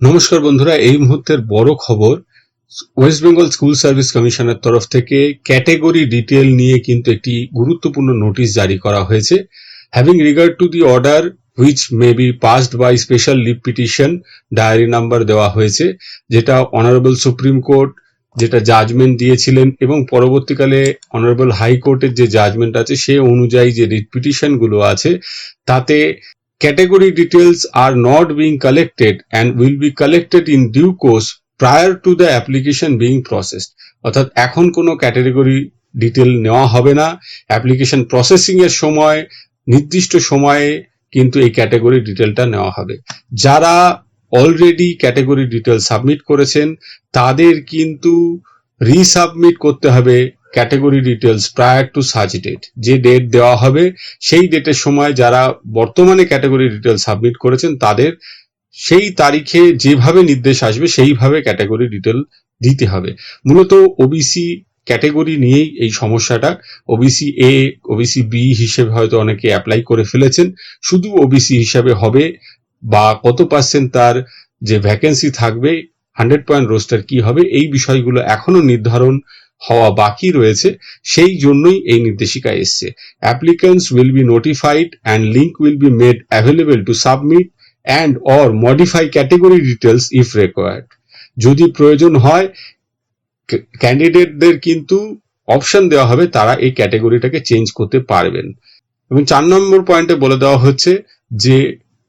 নমস্কার বন্ধুরা, এই মুহূর্তের বড় খবর ওয়েস্ট বেঙ্গল স্কুল সার্ভিস কমিশনের তরফ থেকে ক্যাটেগরি ডিটেল নিয়ে কিন্তু একটি গুরুত্বপূর্ণ নোটিশ জারি করা হয়েছে। Having regard to the order which may be passed by special leave petition diary number দেওয়া হয়েছে, যেটা অনারেবল সুপ্রিম কোর্ট যেটা জাজমেন্ট দিয়েছিলেন এবং পরবর্তীকালে অনারেবল হাইকোর্টের যে জাজমেন্ট আছে, সে অনুযায়ী যে রিট পিটিশনগুলো আছে, তাতে category details are not being collected and will be collected in due course prior to the application being processed. অর্থাৎ এখন কোনো ক্যাটাগরি ডিটেল নেওয়া হবে না। অ্যাপ্লিকেশন প্রসেসিং এর সময়, নির্দিষ্ট সময়ে কিন্তু এই ক্যাটাগরি ডিটেলটা নেওয়া হবে। যারা অলরেডি ক্যাটাগরি ডিটেল সাবমিট করেছেন, তাদের কিন্তু রিসাবমিট করতে হবে category details prior to such date যে ডেট দেওয়া হবে, সেই ডেটের সময় যারা বর্তমানে ক্যাটাগরি ডিটেলস সাবমিট করেছেন, তাদের সেই তারিখে যেভাবে নির্দেশ আসবে, সেইভাবে ক্যাটাগরি ডিটেল দিতে হবে। মূলত ওবিসি ক্যাটাগরি নিয়েই এই সমস্যাটা। ওবিসি এ ওবিসি বি হিসেবে হয়তো অনেকে অ্যাপ্লাই করে ফেলেছেন। শুধু ওবিসি হিসাবে হবে বা কত পার্সেন্ট তার যে ভ্যাকেন্সি থাকবে হান্ড্রেড পয়েন্ট রোস্টার কি হবে, এই বিষয়গুলো এখনও নির্ধারণ হওয়া বাকি রয়েছে, সেই জন্যই এই নির্দেশিকা এসছে। Applicants will be notified and link will be made available to submit and or modify category details if required যদি প্রয়োজন হয় ক্যান্ডিডেটদের কিন্তু অপশন দেওয়া হবে, তারা এই ক্যাটেগরিটাকে চেঞ্জ করতে পারবেন। এবং চার নম্বর পয়েন্টে বলে দেওয়া হচ্ছে যে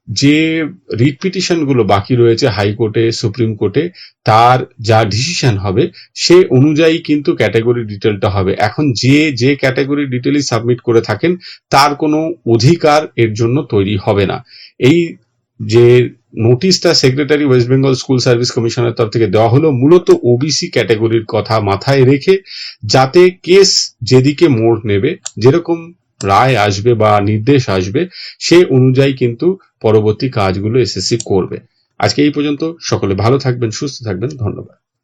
যে রিট পিটিশনগুলো বাকি রয়েছে হাইকোর্টে সুপ্রিম কোর্টে তার যা ডিসিশন হবে, সে অনুযায়ী কিন্তু ক্যাটাগরি ডিটেলটা হবে। এখন যে যে ক্যাটাগরি ডিটেলই সাবমিট করে থাকেন, তার কোনো অধিকার এর জন্য তৈরি হবে না। এই যে নোটিশটা secretary West Bengal school service কমিশনের তরফ থেকে দেওয়া হলো, মূলত ওবিসি ক্যাটাগরির কথা মাথায় রেখে, যাতে কেস যেদিকে মোড় নেবে, যেরকম রায় আসবে বা নির্দেশ আসবে সে অনুযায়ী কিন্তু পরবর্তী কাজগুলো এসএসসি করবে। আজকে এই পর্যন্ত। সকলে ভালো থাকবেন, সুস্থ থাকবেন। ধন্যবাদ।